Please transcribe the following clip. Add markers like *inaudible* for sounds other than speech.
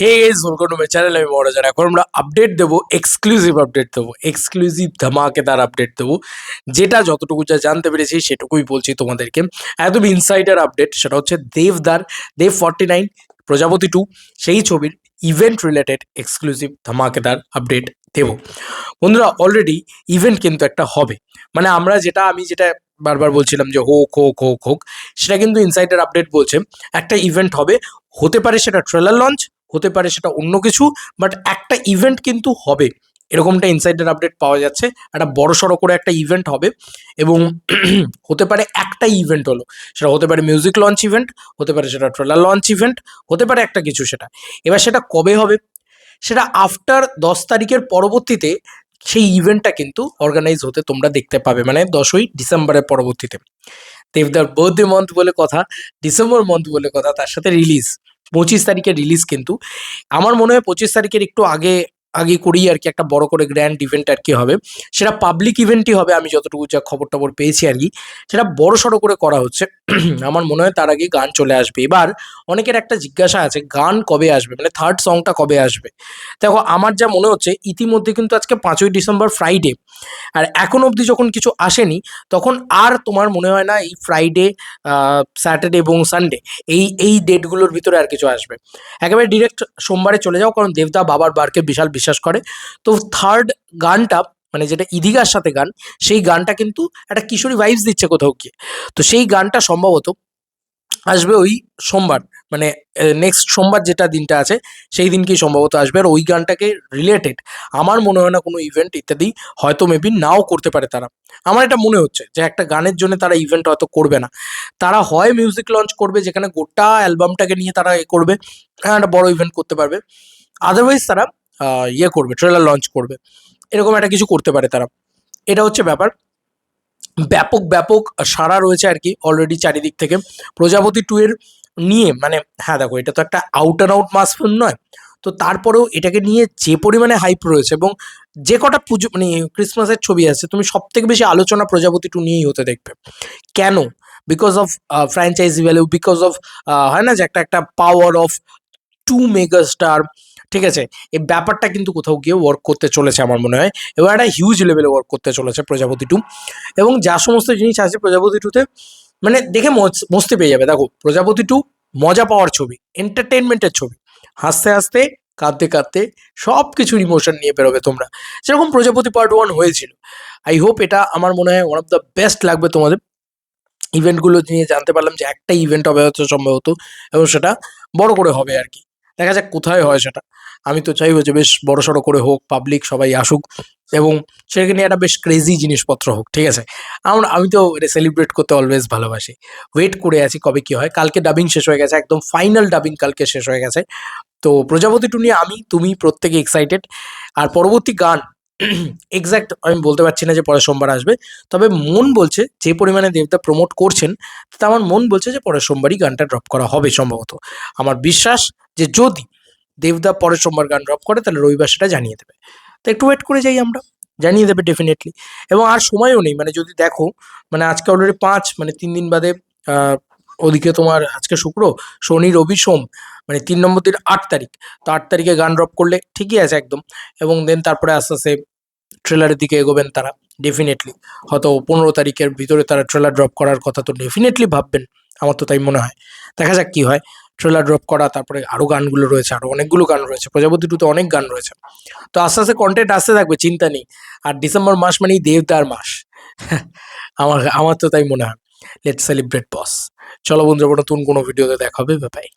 Hey guys welcome to my channel আমি মহারাজান এখন আমরা আপডেট দেবো এক্সক্লুসিভ আপডেট দেবো এক্সক্লুসিভ ধামাকেদার আপডেট দেবো। যেটা যতটুকু যা জানতে পেরেছি সেটুকুই বলছি তোমাদেরকে। একদম ইনসাইডার আপডেট সেটা হচ্ছে দেবদার, Dev forty nine Projapati two সেই ছবির ইভেন্ট রিলেটেড এক্সক্লুসিভ ধামাকেদার আপডেট দেব। বন্ধুরা অলরেডি ইভেন্ট কিন্তু একটা হবে। মানে আমরা যেটা, আমি যেটা বারবার বলছিলাম যে হোক হোক হোক হোক, সেটা কিন্তু ইনসাইডার আপডেট বলছে। একটা ইভেন্ট হবে, হতে পারে সেটা ট্রেলার লঞ্চ হতে পারে সেটা অন্য কিছু বাট একটা ইভেন্ট কিন্তু হবে। এরকমটা ইনসাইডার আপডেট পাওয়া যাচ্ছে। একটা বড় সড়ো করে একটা ইভেন্ট হবে এবং *clears throat* হতে পারে একটা ইভেন্ট হলো। সেটা হতে পারে মিউজিক লঞ্চ ইভেন্ট হতে পারে সেটা ট্রেলার লঞ্চ ইভেন্ট হতে পারে একটা কিছু সেটা। এবার সেটা কবে হবে? সেটা আফটার দশ তারিখের পরবর্তীতে সেই ইভেন্টটা কিন্তু অর্গানাইজ হতে তোমরা দেখতে পাবে। মানে দশই ডিসেম্বরের পরবর্তীতে। দেবদার বার্থডে মান্থ বলে কথা ডিসেম্বর মান্থ বলে কথা, তার সাথে রিলিজ পঁচিশ তারিখের রিলিজ কিন্তু। আমার মনে হয় পঁচিশ তারিখের একটু আগে আগে করেই আর কি একটা বড় করে গ্র্যান্ড ইভেন্ট আর কি হবে। সেটা পাবলিক ইভেন্টই হবে আমি যতটুকু যা খবর টবর পেয়েছি আর কি। সেটা বড় সড়ো করে করা হচ্ছে। *clears throat* আমার মনে হয় তার আগে গান চলে আসবে। এবার অনেকের একটা জিজ্ঞাসা আছে, গান কবে আসবে? মানে থার্ড সংটা কবে আসবে? দেখো, আমার যা মনে হচ্ছে, ইতিমধ্যে কিন্তু আজকে পাঁচই ডিসেম্বর ফ্রাইডে আর এখন অবধি যখন কিছু আসেনি, তখন আর তোমার মনে হয় না এই ফ্রাইডে স্যাটারডে এবং সানডে এই এই ডেটগুলোর ভিতরে আর কিছু আসবে। একেবারে ডিরেক্ট সোমবারে চলে যাও, কারণ দেবদা বাবার বারকে বিশাল বিশ্বাস করে। তো থার্ড গানটা মানে যেটা ইদিগার সাথে গান সেই গানটা কিন্তু একটা কিশোরী ভাইবস দিচ্ছে কোথাও গিয়ে। তো সেই গানটা সম্ভবত আসবে ওই সোমবার মানে নেক্সট সোমবার যেটা দিনটা আছে সেই দিনকেই সম্ভবত আসবে। আর ওই গানটাকে রিলেটেড আমার মনে হয় না কোনো ইভেন্ট ইত্যাদি হয়তো মেবি নাও করতে পারে তারা। আমার এটা মনে হচ্ছে যে একটা গানের জন্য তারা ইভেন্ট হয়তো করবে না। তারা হয় মিউজিক লঞ্চ করবে যেখানে গোটা অ্যালবামটাকে নিয়ে তারা এ করবে হ্যাঁ, একটা বড় ইভেন্ট করতে পারবে। আদারওয়াইজ তারা ইয়ে করবে ট্রেলার লঞ্চ করবে। এরকম একটা কিছু করতে পারে তারা। এটা হচ্ছে ব্যাপার। ব্যাপক ব্যাপক সারা রয়েছে আর কি অলরেডি চারিদিক থেকে। প্রজাপতি টু এর নিয়ে মানে হ্যাঁ দেখো, এটা তো একটা out and out mass film নয়। তো তারপরেও এটাকে নিয়ে যে পরিমাণে হাইপ রয়েছে এবং যে কটা পুজো মানে ক্রিসমাসের ছবি আছে, তুমি সব থেকে বেশি আলোচনা প্রজাপতি টু নিয়েই হতে দেখবে। কেন? Because of franchise value because of হয় না যে একটা একটা power of two mega star ঠিক আছে? এই ব্যাপারটা কিন্তু কোথাও গিয়ে ওয়ার্ক করতে চলেছে আমার মনে হয় এবার একটা হিউজ লেভেলে ওয়ার্ক করতে চলেছে প্রজাপতি টু এবং যা সমস্ত জিনিস আছে প্রজাপতি টুতে মানে দেখে মস্তি পেয়ে যাবে। দেখো, প্রজাপতি টু মজা পাওয়ার ছবি এন্টারটেনমেন্টের ছবি। হাসতে হাসতে, কাঁদতে কাঁদতে সব কিছুর ইমোশন নিয়ে বেরোবে তোমরা। যেরকম প্রজাপতি পার্ট ওয়ান হয়েছিল। আই হোপ এটা আমার মনে হয় ওয়ান অফ দ্য বেস্ট লাগবে তোমাদের। ইভেন্টগুলো নিয়ে জানতে পারলাম যে একটা ইভেন্ট হবে হচ্ছে সম্ভবত এবং সেটা বড় করে হবে আর কি। দেখা যাক কোথায় হয় সেটা। আমি তো চাইব যে বেশ বড় সড়ো করে হোক পাবলিক সবাই আসুক এবং নিয়ে একটা বেশ ক্রেজি জিনিসপত্র হোক, ঠিক আছে? আমরা, আমি তো এটা সেলিব্রেট করতে অলওয়েজ ভালোবাসি। ওয়েট করে আছি কবে কি হয়, কালকে ডাবিং শেষ হয়ে গেছে, একদম ফাইনাল ডাবিং কালকে শেষ হয়ে গেছে। তো প্রজাপতি টু নিয়ে আমি, তুমি প্রত্যেকে এক্সাইটেড আর পরবর্তী গান *clears throat* এক্স্যাক্ট আমি বলতে পারছি না যে পরের সোমবার আসবে, তবে মন বলছে যে পরিমাণে দেবদা প্রমোট করছেন তা আমার মন বলছে যে পরের সোমবারই গানটা ড্রপ করা হবে সম্ভবত। আমার বিশ্বাস যে যদি দেবদা পরের সোমবার গান ড্রপ করে, তাহলে রবিবার সেটা জানিয়ে দেবে। তো একটু ওয়েট করে যাই আমরা, জানিয়ে দেবে ডেফিনেটলি এবং আর সময়ও নেই মানে যদি দেখো মানে আজকে অলরেডি পাঁচ মানে তিন দিন বাদে ওদিকে তোমার আজকে শুক্র, শনি, রবি, সোম মানে তিন নম্বর দিন আট তারিখ। তো আট তারিখে গান ড্রপ করলে ঠিকই আছে একদম। এবং দেন তারপরে আস্তে আস্তে ট্রেলারের দিকে এগোবেন তারা ডেফিনেটলি হয়তো পনেরো তারিখের ভিতরে তারা ট্রেলার ড্রপ করার কথা তো ডেফিনেটলি ভাববেন, আমার তো তাই মনে হয়। দেখা যাক কি হয়। ট্রেলার ড্রপ করা, তারপরে আরও গানগুলো রয়েছে আরও অনেকগুলো গান রয়েছে, প্রজাপতি টুতে অনেক গান রয়েছে। তো আস্তে আস্তে কন্টেন্ট আসতে থাকবে, চিন্তা নেই। আর ডিসেম্বর মাস মানেই দেবদার মাস। *laughs* আমার আমার তো তাই মনে হয়। লেট সেলিব্রেট বস চলো বন্ধুরা নতুন কোনো ভিডিওতে দেখাবে বাই